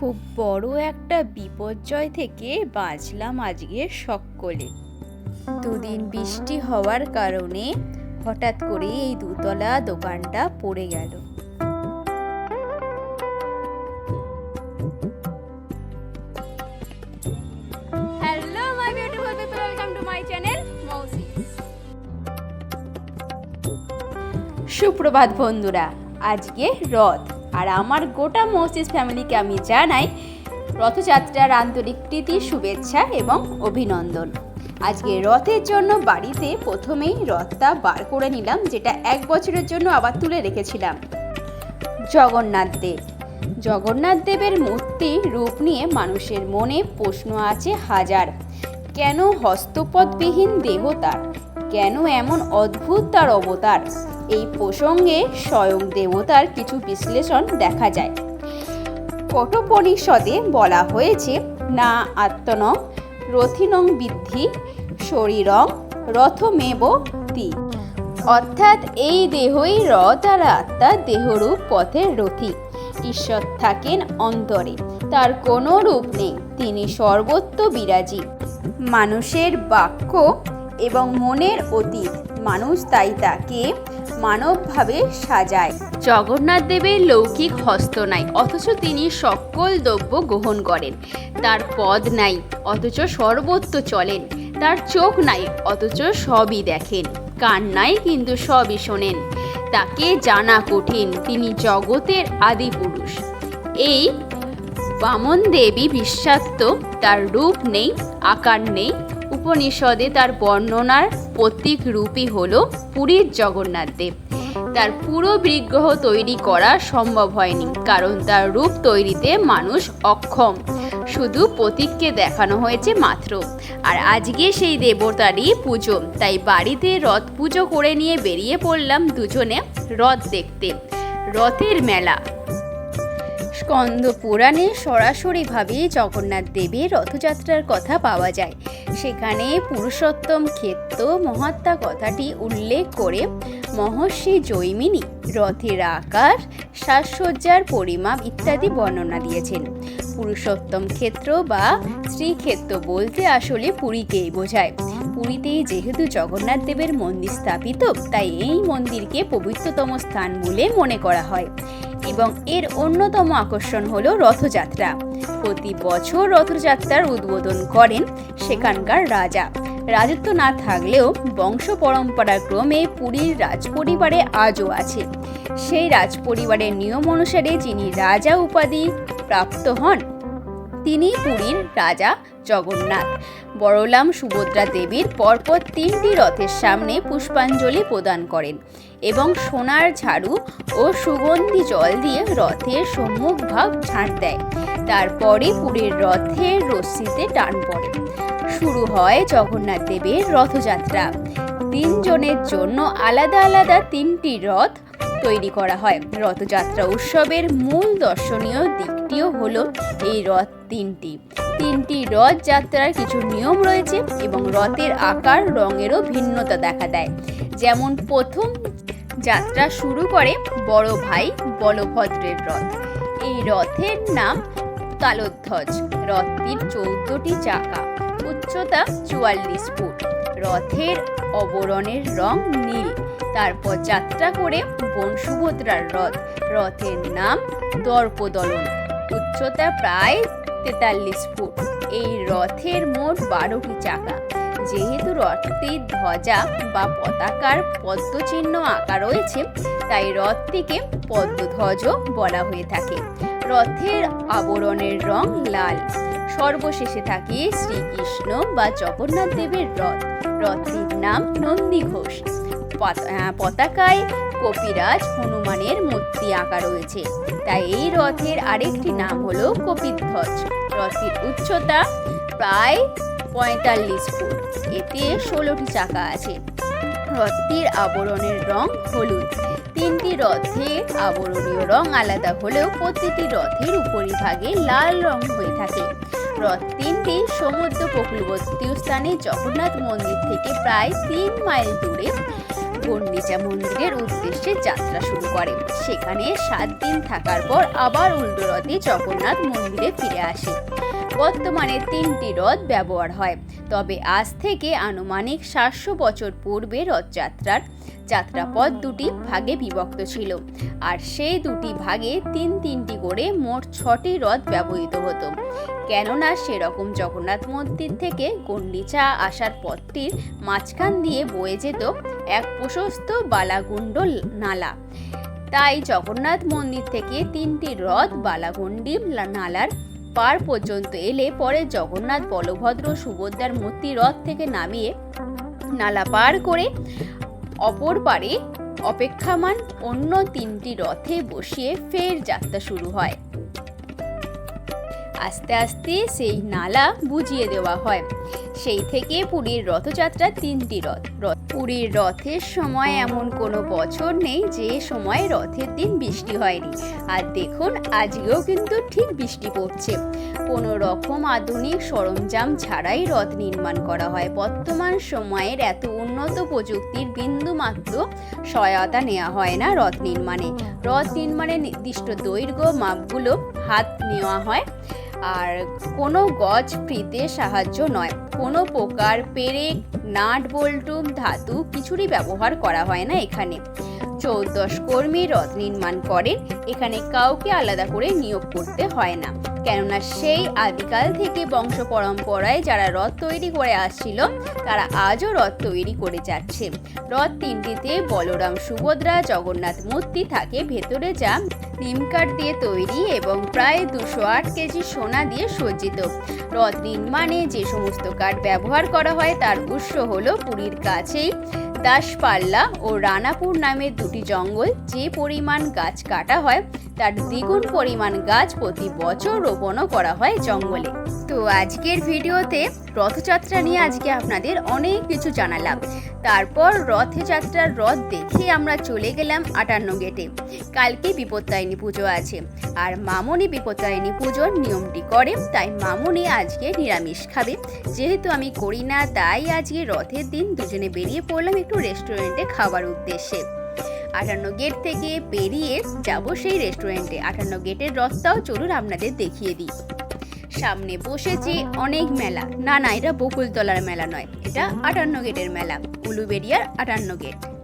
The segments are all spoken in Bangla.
খুব বড় একটা বিপর্যয় থেকে বাঁচলাম আজকে সকলে। দুদিন বৃষ্টি হওয়ার কারণে হঠাৎ করে এই দুতলা দোকানটা পড়ে গেল। Hello my beautiful people welcome to my channel Mousi সুপ্রভাত বন্ধুরা আজকে রথ। আর আমার গোটা মৌসিস ফ্যামিলিকে আমি জানাই রথযাত্রার আন্তরিক প্রীতি, শুভেচ্ছা এবং অভিনন্দন। আজকে রথের জন্য বাড়িতে প্রথমেই রথটা বার করে নিলাম, যেটা এক বছরের জন্য আবার তুলে রেখেছিলাম। জগন্নাথ দেব। জগন্নাথ দেবের মূর্তি রূপ নিয়ে মানুষের মনে প্রশ্ন আছে হাজার। কেন হস্তপদবিহীন দেহ তার কেন এমন অদ্ভুত তার অবতার? এই প্রসঙ্গে স্বয়ং দেবতার কিছু বিশ্লেষণ দেখা যায়। কঠোপনিষদে বলা হয়েছে, না আত্মনং রথিনং বৃদ্ধি শরীরং রথমেব তি। অর্থাৎ এই দেহই রথ আর আত্মা দেহরূপ পথের রথী। ঈশ্বর থাকেন অন্তরে, তার কোনো রূপ নেই, তিনি সর্বত্র বিরাজী। মানুষের বাক্য এবং মনের অতীত, মানুষ তাই তাকে মানবভাবে সাজায়। জগন্নাথ দেবের লৌকিক হস্ত নাই অথচ তিনি সকল দ্রব্য গ্রহণ করেন। তার পদ নাই, অথচ সর্বত্র চলেন। তার চোখ নাই, অথচ সবই দেখেন। কান নাই, কিন্তু সবই শোনেন। তাকে জানা কঠিন, তিনি জগতের আদি পুরুষ। এই বামন দেবী বিশ্বাত্ম তার রূপ নেই, আকার নেই উপনিষদে তার বর্ণনার প্রতীক রূপই হল পুরীর জগন্নাথ দেব। তার পুরো বিগ্রহ তৈরি করা সম্ভব হয়নি, কারণ তার রূপ তৈরিতে মানুষ অক্ষম। শুধু প্রতীককে দেখানো হয়েছে মাত্র। আর আজকে সেই দেবতারই পুজো, তাই বাড়িতে রথ পুজো করে নিয়ে বেরিয়ে পড়লাম দুজনে রথ দেখতে। রথের মেলা। স্কন্দ পুরাণে সরাসরিভাবে জগন্নাথ দেবের রথযাত্রার কথা পাওয়া যায়। সেখানে পুরুষোত্তম ক্ষেত্র মহাত্মা কথাটি উল্লেখ করে মহর্ষি জৈমিনী রথের আকার, সাজসজ্জার পরিমাপ ইত্যাদি বর্ণনা দিয়েছেন। পুরুষোত্তম ক্ষেত্র বা শ্রীক্ষেত্র বলতে আসলে পুরীকেই বোঝায়। পুরীতেই যেহেতু জগন্নাথ দেবের মন্দির স্থাপিত, তাই এই মন্দিরকে পবিত্রতম স্থান বলে মনে করা হয়। এবং এর অন্যতম আকর্ষণ হল রথযাত্রা। প্রতি বছর রথযাত্রার উদ্বোধন করেন সেখানকার রাজা। রাজত্ব না থাকলেও বংশ পরম্পরার ক্রমে পুরীর রাজপরিবারে আজও আছে। সেই রাজপরিবারের নিয়ম অনুসারে যিনি রাজা উপাধি প্রাপ্ত হন, তিনি পুরীর রাজা জগন্নাথ। বড়লাম সুভদ্রা দেবীর পরপর তিনটি রথের সামনে পুষ্পাঞ্জলি প্রদান করেন এবং সোনার ঝাড়ু ও সুগন্ধি জল দিয়ে রথের সম্মুখ ভাগ ঝাঁট দেয়। তারপরে পুরীর রথের রশ্মিতে টান পড়ে। শুরু হয় জগন্নাথ দেবের রথযাত্রা। তিনজনের জন্য আলাদা আলাদা তিনটি রথ তৈরি করা হয়। রথযাত্রা উৎসবের মূল দর্শনীয় দিকটিও হলো এই রথ তিনটি। তিনটি রথ যাত্রার কিছু নিয়ম রয়েছে এবং রথের আকার রঙেরও ভিন্নতা দেখা দেয়। যেমন প্রথম যাত্রা শুরু করে বড় ভাই বলভদ্রের রথ। এই রথের নাম তালোধ্বজ। রথটির চৌদ্দটি চাকা। উচ্চতা চুয়াল্লিশ ফুট। রথের অবরণের রং নীল। তারপর যাত্রা করে বোন সুভদ্রার রথ। রথের নাম দর্পদলন। উচ্চতা প্রায় তেতাল্লিশ ফুট। এই রথের মোট বারোটি চাকা। যেহেতু রথটির ধ্বজা বা পতাকার পদ্মচিহ্ন আঁকা রয়েছে, তাই রথটিকে পদ্মধ্বজও বলা হয়ে থাকে। রথের আবরণের রং লাল। সর্বশেষে থাকে শ্রীকৃষ্ণ বা জগন্নাথ দেবের রথ। রথটির নাম নন্দী ঘোষ। পতাকায় কপিরাজ হনুমানের মূর্তি আঁকা রয়েছে। তাই এই রথের আরেকটি নাম হলো কপিধ্বজ। রথের উচ্চতা প্রায় পঁয়তাল্লিশ ফুট। এতে ষোলোটি চাকা আছে। রথটির আবরণের রং হলুদ। তিনটি রথের আবরণীয় রং আলাদা হলেও প্রতিটি রথের উপরিভাগে লাল রং হয়ে থাকে। রথ তিনটি সমুদ্র উপকূলবর্তী স্থানে জগন্নাথ মন্দির থেকে প্রায় তিন মাইল দূরে গন্ডিচা মন্দিরের উদ্দেশ্যে যাত্রা শুরু করে। সেখানে সাত দিন থাকার পর আবার উল্টো রথে জগন্নাথ মন্দিরে ফিরে আসে। বর্তমানে তিনটি রথ ব্যবহার হয়। তবে আজ থেকে আনুমানিক সাতশো বছর পূর্বে রথযাত্রার যাত্রাপথ দুটি ভাগে বিভক্ত ছিল। আর সেই দুটি ভাগে তিন তিনটি করে মোট ছটি রথ ব্যবহৃত হতো। কেননা সেরকম জগন্নাথ মন্দির থেকে গন্ডিচা আসার পথটির মাঝখান দিয়ে বয়ে যেত এক প্রশস্ত বালাগুণ্ড নালা। তাই জগন্নাথ মন্দির থেকে তিনটি রথ বালাগন্ডি নালার পার পর্যন্ত এলে পরে জগন্নাথ, বলভদ্র, সুভদ্রার মূর্তি রথ থেকে নামিয়ে নালা পার করে অপর পারে অপেক্ষামান অন্য তিনটি রথে বসিয়ে ফের যাত্রা শুরু হয়। আস্তে আস্তে সেই নালা বুঝিয়ে দেওয়া হয়। সেই থেকে পুরীর রথযাত্রা তিনটি রথ। রথ পুরীর রথের সময় এমন কোনো বছর নেই যে সময় রথের দিন বৃষ্টি হয়নি। আর দেখুন, আজকেও কিন্তু ঠিক বৃষ্টি পড়ছে। কোনো রকম আধুনিক সরঞ্জাম ছাড়াই রথ নির্মাণ করা হয়। বর্তমান সময়ের এত উন্নত প্রযুক্তির বিন্দুমাত্র সহায়তা নেওয়া হয় না রথ নির্মাণে। রথ নির্মাণে নির্দিষ্ট দৈর্ঘ্য, মাপগুলো হাত নেওয়া হয়। আর কোনো গজ ফ্রিতে সাহায্য নয়। কোনো প্রকার পেরেক নাট, বল্টু, ধাতু কিছুরই ব্যবহার করা হয় না এখানে। চৌদ্দশ কর্মী রথ নির্মাণ করেন। এখানে কাউকে আলাদা করে নিয়োগ করতে হয় না। কেননা সেই আদিকাল থেকে বংশ পরম্পরায় যারা রথ তৈরি করে আসছিল, তারা আজও রথ তৈরি করে যাচ্ছে। রথ তিনটিতে বলরাম সুভদ্রা, জগন্নাথ মূর্তি থাকে, ভেতরে যা নিমকাঠ দিয়ে তৈরি এবং প্রায় দুশো আট কেজি সোনা দিয়ে সজ্জিত। রথ নির্মাণে যে সমস্ত কাঠ ব্যবহার করা হয়, তার উৎস হল পুরীর কাছেই দাসপাল্লা ও রানাপুর নামের দুটি জঙ্গল। যে পরিমাণ গাছ কাটা হয় তার দ্বিগুণ পরিমাণ গাছ প্রতি বছর রোপণও করা হয় জঙ্গলে। তো আজকের ভিডিওতে রথযাত্রা নিয়ে আজকে আপনাদের অনেক কিছু জানালাম। তারপর রথযাত্রার রথ দেখে আমরা চলে গেলাম আটান্ন গেটে। কালকে বিপত্তায়নী পুজো আছে আর মামনি বিপত্তায়নী পুজোর নিয়মটি করে, তাই মামনি আজকে নিরামিষ খাবে। যেহেতু আমি করি না, তাই আজকে রথের দিন দুজনে বেরিয়ে পড়লাম একটু রেস্টুরেন্টে খাবার উদ্দেশ্যে। আটান্ন গেট থেকে পেরিয়ে যাব সেই রেস্টুরেন্টে আটান্ন গেটের রাস্তাও চলুন আপনাদের দেখিয়ে দিই। সামনে বসেছে অনেক মেলা। না না, এটা বকুলতলার মেলা নয়। এটা আটান্ন গেটের মেলা। উলুবেরিয়ার আটান্ন গেট।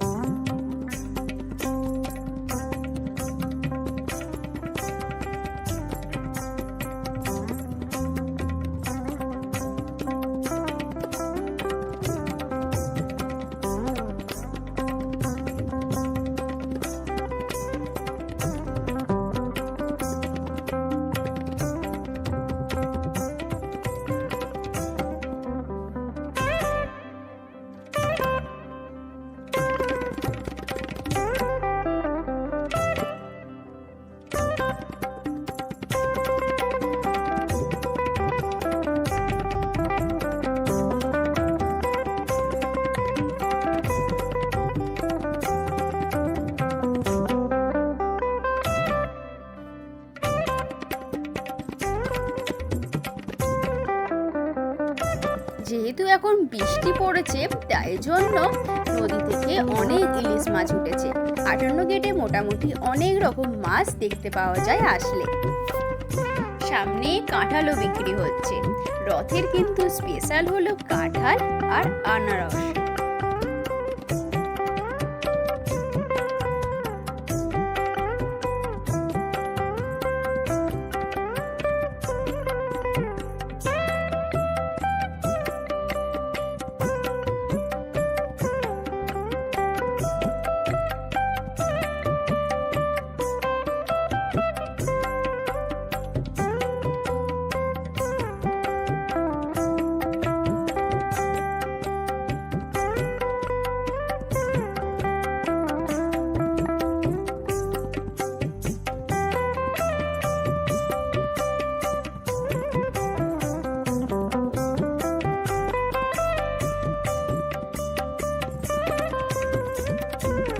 যেহেতু এখন বৃষ্টি পড়েছে, তাই জন্য নদী থেকে অনেক ইলিশ মাছ উঠেছে। আটান্ন গেটে মোটামুটি অনেক রকম মাছ দেখতে পাওয়া যায় আসলে। সামনে কাঁঠালও বিক্রি হচ্ছে। রথের কিন্তু স্পেশাল হলো কাঁঠাল আর আনারস।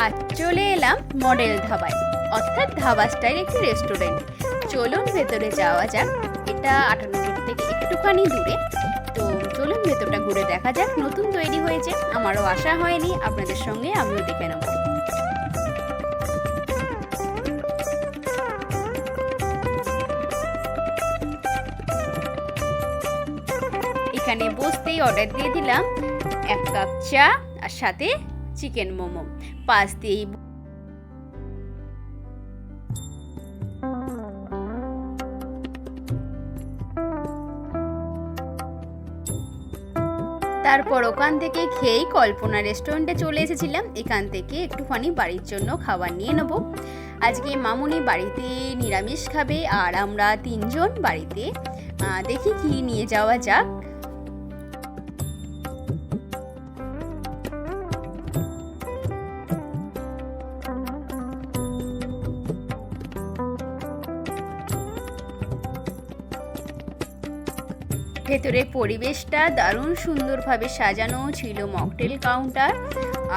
আর চলে এলাম মডেল ধাবায়, অর্থাৎ ধাবা স্টাইল একটি রেস্টুরেন্ট চলুন ভেতরে যাওয়া যাক, এটা আটান্ন গেট থেকে একটুখানি দূরে। তো চলুন ভেতরটা ঘুরে দেখা যাক, নতুন তৈরি হয়েছে। আমারও আশা হয়নি, আপনাদের সঙ্গে আমিও দেখে নেব। এখানে বসতেই অর্ডার দিয়ে দিলাম এক কাপ চা আর সাথে চিকেন মোমো। পাশ দিয়েই তারপর ওখান থেকে খেয়েই কল্পনা রেস্টুরেন্টে চলে এসেছিলাম। এখান থেকে একটুখানি বাড়ির জন্য খাবার নিয়ে নেব। আজকে মামুনি বাড়িতে নিরামিষ খাবে আর আমরা তিনজন বাড়িতে। দেখি কি নিয়ে যাওয়া যাক। ভেতরের পরিবেশটা দারুণ সুন্দরভাবে সাজানো ছিল মকটেল কাউন্টার।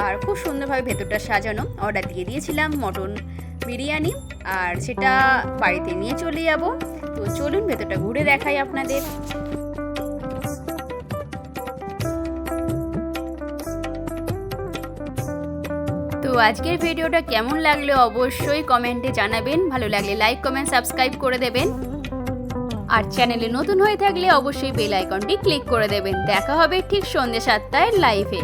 আর খুব সুন্দরভাবে ভেতরটা সাজানো। অর্ডার দিয়ে দিয়েছিলাম মটন বিরিয়ানি। আর সেটা বাড়িতে নিয়ে চলে যাব। তো চলুন ভেতরটা ঘুরে দেখাই আপনাদের। তো আজকের ভিডিওটা কেমন লাগল অবশ্যই কমেন্টে জানাবেন। ভালো লাগলে লাইক কমেন্ট সাবস্ক্রাইব করে দেবেন। আর চ্যানেলে নতুন হয়ে থাকলে অবশ্যই বেল আইকনটি ক্লিক করে দেবেন। দেখা হবে ঠিক সন্ধ্যে সাতটায় লাইভে